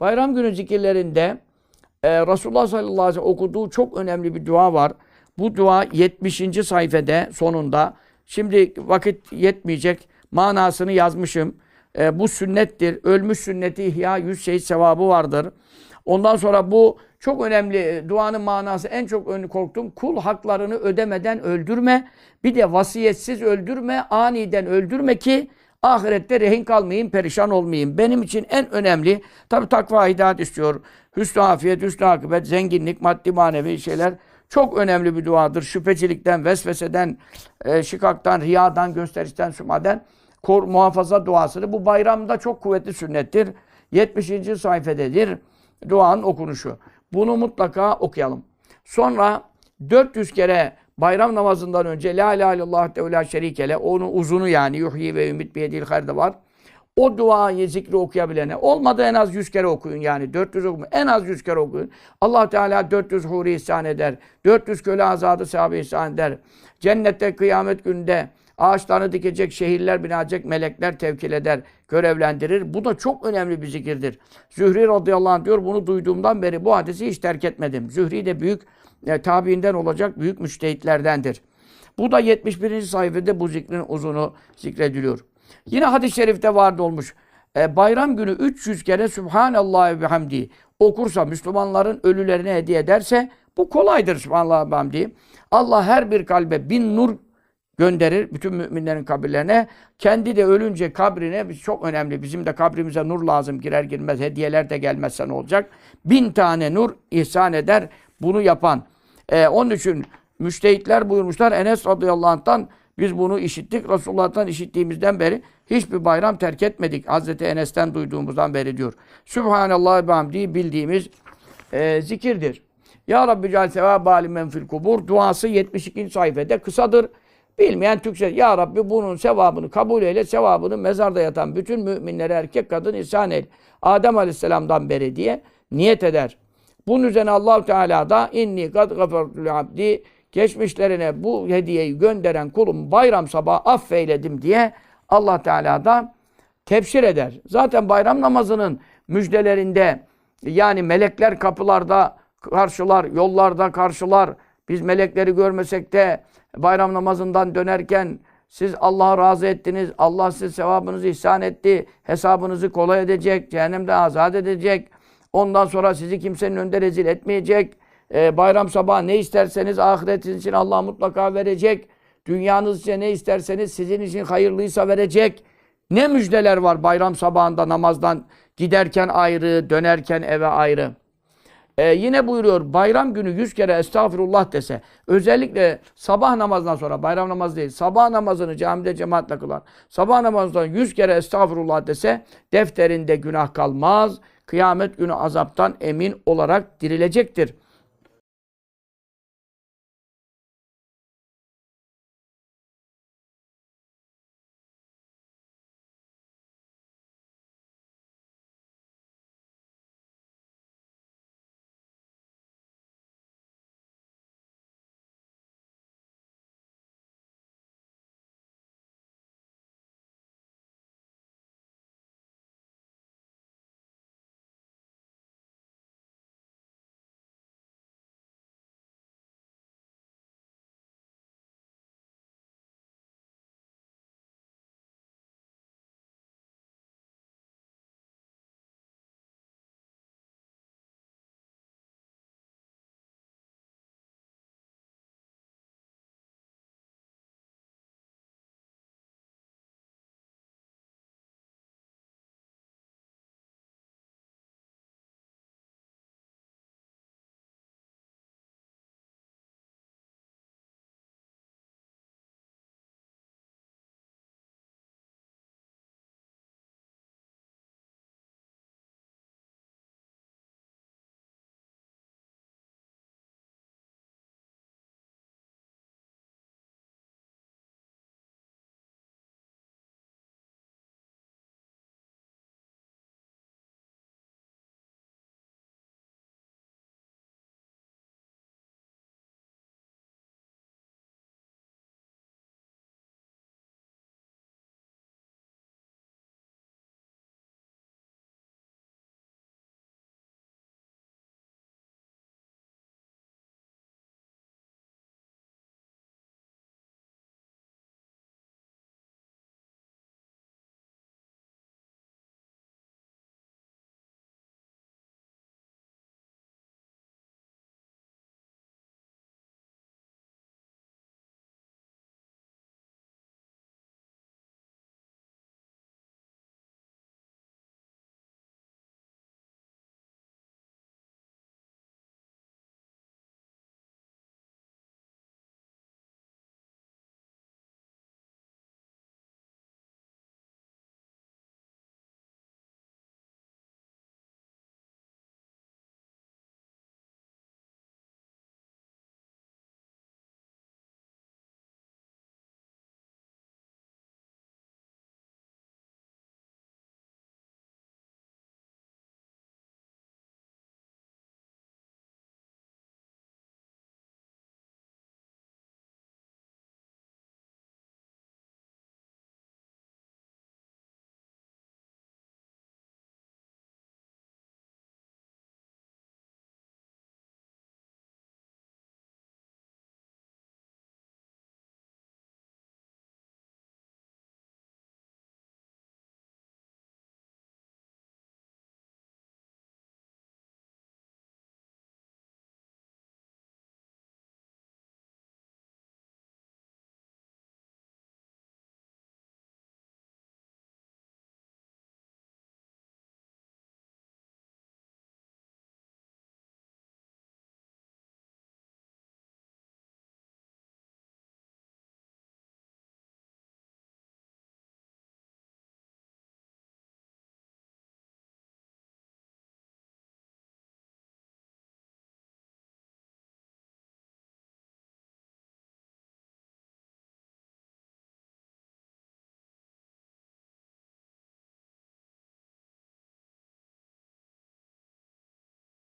Bayram günü zikirlerinde e, Resulullah sallallahu aleyhi ve sellem okuduğu çok önemli bir dua var. Bu dua 70. sayfede sonunda. Şimdi vakit yetmeyecek. Manasını yazmışım. E, bu sünnettir. Ölmüş sünneti ihya 100 şehit sevabı vardır. Ondan sonra bu çok önemli e, duanın manası en çok önü korktum. Kul haklarını ödemeden öldürme. Bir de vasiyetsiz öldürme. Aniden öldürme ki ahirette rehin kalmayayım, perişan olmayayım. Benim için en önemli tabi takva hidayet istiyor. Hüsnü afiyet, hüsnü akıbet, zenginlik, maddi manevi şeyler çok önemli bir duadır. Şüphecilikten, vesveseden, e, şikaktan, riyadan, gösterişten, sümaden kor, muhafaza duasını. Bu bayramda çok kuvvetli sünnettir. 70. sayfededir duanın okunuşu. Bunu mutlaka okuyalım. Sonra 400 kere bayram namazından önce La ilahe illallah de la şerikele onun uzunu yani yuhyi ve ümit biyedil hayr da var. O duayı zikri okuyabilene olmadı en az 100 kere okuyun yani 400 okuyun en az 100 kere okuyun. Allah Teala 400 huri ihsan eder. 400 köle azadı sahibi ihsan eder. Cennette kıyamet gününde ağaçlarını dikecek, şehirler bina edecek, melekler tevkil eder, görevlendirir. Bu da çok önemli bir zikirdir. Zühri radıyallahu anh diyor, bunu duyduğumdan beri bu hadisi hiç terk etmedim. Zühri de büyük e, tabiinden olacak büyük müştehitlerdendir. Bu da 71. sayfada bu zikrin uzunu zikrediliyor. Yine hadis-i şerifte vardı olmuş. E, bayram günü 300 kere Subhanallah ve hamdi okursa Müslümanların ölülerine hediye ederse bu kolaydır Subhanallah ve hamdi. Allah her bir kalbe bin nur gönderir bütün müminlerin kabirlerine. Kendi de ölünce kabrine çok önemli. Bizim de kabrimize nur lazım girer girmez. Hediyeler de gelmezse ne olacak? Bin tane nur ihsan eder bunu yapan. Ee, onun için müştehitler buyurmuşlar. Enes radıyallahu anh'tan biz bunu işittik. Resulullah'tan işittiğimizden beri hiçbir bayram terk etmedik. Hazreti Enes'ten duyduğumuzdan beri diyor. Sübhanallah ve hamdi bildiğimiz e, zikirdir. Ya Rabbi cal sevab alimen fil kubur duası 72. sayfada kısadır. Bilmeyen Türkçe Ya Rabbi bunun sevabını kabul eyle, sevabını mezarda yatan bütün müminlere erkek kadın ihsan eyle. Adem Aleyhisselam'dan beri diye niyet eder. Bunun üzerine allah Teala da inni kad gafertul abdi geçmişlerine bu hediyeyi gönderen kulum bayram sabahı affeyledim diye Allah Teala da tefsir eder. Zaten bayram namazının müjdelerinde yani melekler kapılarda karşılar, yollarda karşılar. Biz melekleri görmesek de bayram namazından dönerken siz Allah'ı razı ettiniz. Allah size sevabınızı ihsan etti. Hesabınızı kolay edecek. Cehennemde azat edecek. Ondan sonra sizi kimsenin önünde rezil etmeyecek. Ee, bayram sabahı ne isterseniz ahiretiniz için Allah mutlaka verecek. Dünyanız için ne isterseniz sizin için hayırlıysa verecek. Ne müjdeler var bayram sabahında namazdan giderken ayrı, dönerken eve ayrı. Ee, yine buyuruyor bayram günü yüz kere estağfurullah dese özellikle sabah namazından sonra bayram namazı değil sabah namazını camide cemaatle kılar. Sabah namazından yüz kere estağfurullah dese defterinde günah kalmaz. Kıyamet günü azaptan emin olarak dirilecektir.